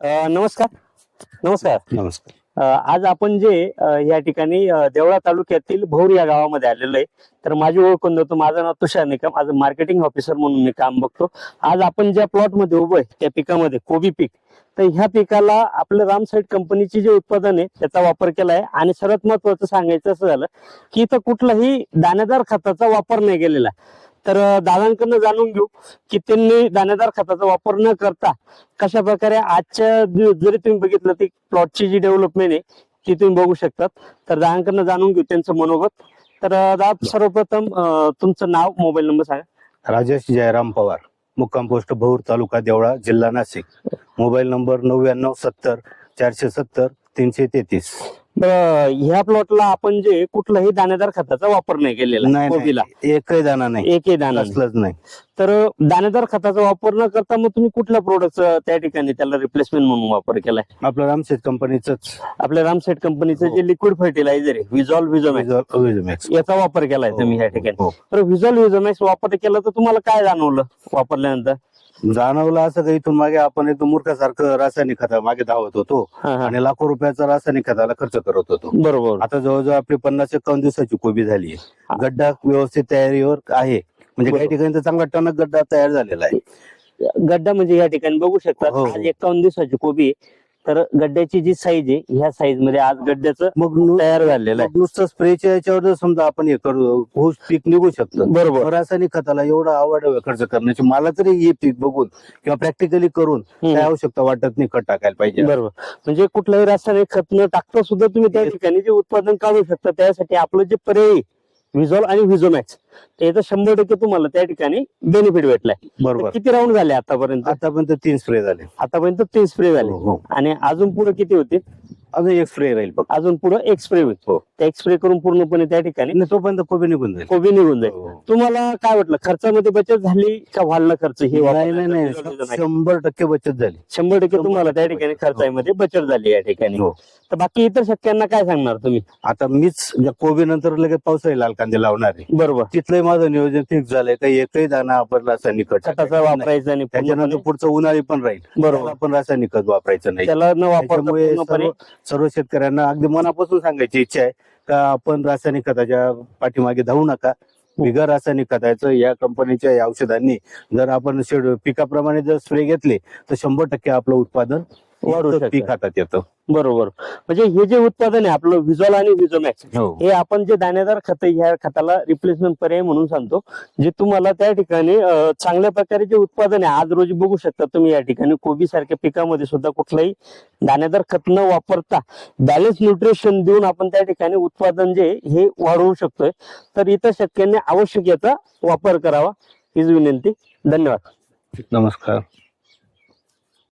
अ, नमस्कार. नमस्कार. नमस्कार. अ, आज आपण जे अ, या ठिकाणी अ, देवळा तालुक्यातील भौर या गावामध्ये आलेलो आहे. तर माझी ओळख कोण होतं माझं नाव तुषार निकम. माझं मार्केटिंग ऑफिसर म्हणून मी काम बघतो. आज आपण ज्या प्लॉटमध्ये उभं आहे त्या पिकामध्ये कोबी पीक. तर ह्या पिकाला आपलं रामसाईड कंपनीचे जे उत्पादन आहे त्याचा वापर केला आहे. आणि सर्वात महत्वाचं सांगायचं असं झालं की इथं कुठलाही दाणेदार खताचा वापर नाही केलेला तर दादांकडनं जाणून घेऊ की त्यांनी दाणेदार खताचा वापर न करता कशा प्रकारे आजच्या जरी तुम्ही बघितलं ती प्लॉटची जी डेव्हलपमेंट आहे ती तुम्ही बघू शकतात. तर दादांकडनं जाणून घेऊ त्यांचं मनोगत. तर दादा सर्वप्रथम तुमचं नाव मोबाईल नंबर सांगा. राजेश जयराम पवार मुक्काम पोस्ट भौर तालुका देवळा जिल्हा नाशिक. मोबाईल नंबर नव्याण्णव सत्तर चारशे सत्तर तीनशे तेहतीस. ह्या प्लॉटला आपण जे कुठलाही दाणेदार खताचा वापर नाही केलेला नाही कोबीला. एकही दाना नाही. एकही दाणा नाही. असलंच नाही. तर दाणेदार खताचा वापर न करता मग तुम्ही कुठल्या प्रोडक्ट त्या ठिकाणी त्याला रिप्लेसमेंट म्हणून वापर केलाय? आपलं रामशेत कंपनीच आपल्या रामसेट कंपनीचं हो. जे लिक्विड फर्टिलायझर आहे विझॉल विझोमॅक्स याचा वापर केलाय तुम्ही या ठिकाणी. हो. तर व्हिज्युअल विझोमॅक्स वापर केला तर तुम्हाला काय जाणवलं वापरल्यानंतर? जाणवलं असं का इथून मागे आपण एकदम मूर्खासारखं रासायनिक खता मागे धावत होतो हा, हा. आणि लाखो रुपयाचा रासायनिक खताला खर्च करत होतो बरोबर आता जवळजवळ आपली पन्नास एकावन्न दिवसाची कोबी झाली आहे गड्डा व्यवस्थित तयारीवर आहे म्हणजे काही बरोबर. ठिकाणी तर चांगला टणक गड्डा तयार झालेला आहे गड्डा म्हणजे या ठिकाणी बघू शकतात हो, हो. आज एकावन्न दिवसाची कोबी आहे. तर गड्ड्याची जी साईज आहे ह्या साईजमध्ये आज गड्ड्याचं मग नु- तयार झालेलं आहे. नुसतं स्प्रेच्या याच्यावर जर समजा आपण हे करू ऊस पीक निघू शकतं. बरोबर. रासायनिक खताला एवढा आवड खर्च करण्याची. मला तरी हे पीक बघून किंवा प्रॅक्टिकली करून हम्म. काय आवश्यकता वाटत नाही खत टाकायला पाहिजे. बरोबर. म्हणजे कुठलंही रासायनिक खत न टाकता सुद्धा तुम्ही त्या ठिकाणी जे उत्पादन काढू शकता त्यासाठी आपलं जे पर्याय व्हिजॉल आणि व्हिजोमॅक्स त्याचा शंभर टक्के तुम्हाला त्या ठिकाणी बेनिफिट भेटलाय. बरोबर. किती राऊंड झाले आतापर्यंत? आतापर्यंत तीन स्प्रे झाले. आतापर्यंत तीन स्प्रे झाले. हो, हो. आणि अजून पुढे किती होते? अजून एक स्प्रे राहील फक्त अजून पुढे एक स्प्रे होईल. हो. त्या एक स्प्रे करून पूर्णपणे त्या ठिकाणी आणि तोपर्यंत कोबी निघून जाईल. कोबी निघून जाईल. हो. तुम्हाला काय वाटलं? खर्चामध्ये बचत झाली का वाढला खर्च? हे नाही नाही शंभर टक्के बचत झाली. शंभर टक्के तुम्हाला त्या ठिकाणी. खर्चामध्ये बचत झाली या ठिकाणी. हो. तर बाकी इतर शेतकऱ्यांना काय सांगणार तुम्ही? आता मीच कोबी नंतर लगेच पावसाळी लाल कांदे लावणार आहे. बरोबर. तिथलंही माझं नियोजन फिक्स झालंय. काही एकही दाना आपण रासायनिक खत खताचा. वापरायचा आणि त्याच्यानंतर पुढचं उन्हाळी पण राहील. बरोबर. त्याला आपण रासायनिक खत वापरायचं नाही. त्याला न वापरता त्याच्यामुळे पूर्णपणे सर्व सर्व शेतकऱ्यांना अगदी मनापासून सांगायची इच्छा आहे का आपण रासायनिक खताच्या पाठीमागे धावू नका. बिगर रासायनिक खताचं या कंपनीच्या या औषधांनी जर आपण शेड पिकाप्रमाणे जर स्प्रे घेतले तर शंभर टक्के आपलं उत्पादन वाढू शकतं. पीक हातात येतं. बरोबर. म्हणजे हे जे उत्पादन आहे आपलं व्हिजॉल आणि व्हिजोमॅक्स हो. हे आपण जे दाणेदार खत ह्या खताला रिप्लेसमेंट पर्याय म्हणून सांगतो जे तुम्हाला त्या ठिकाणी अं, चांगल्या प्रकारे जे उत्पादन आहे आज रोजी बघू शकता तुम्ही या ठिकाणी कोबी सारख्या पिकामध्ये सुद्धा कुठलाही दाणेदार खत न वापरता बॅलन्स न्यूट्रिशन देऊन आपण त्या ठिकाणी उत्पादन जे आहे, हे वाढवू शकतोय. तर इतर शेतकऱ्यांनी आवश्यक याचा वापर करावा हीच विनंती. धन्यवाद. नमस्कार.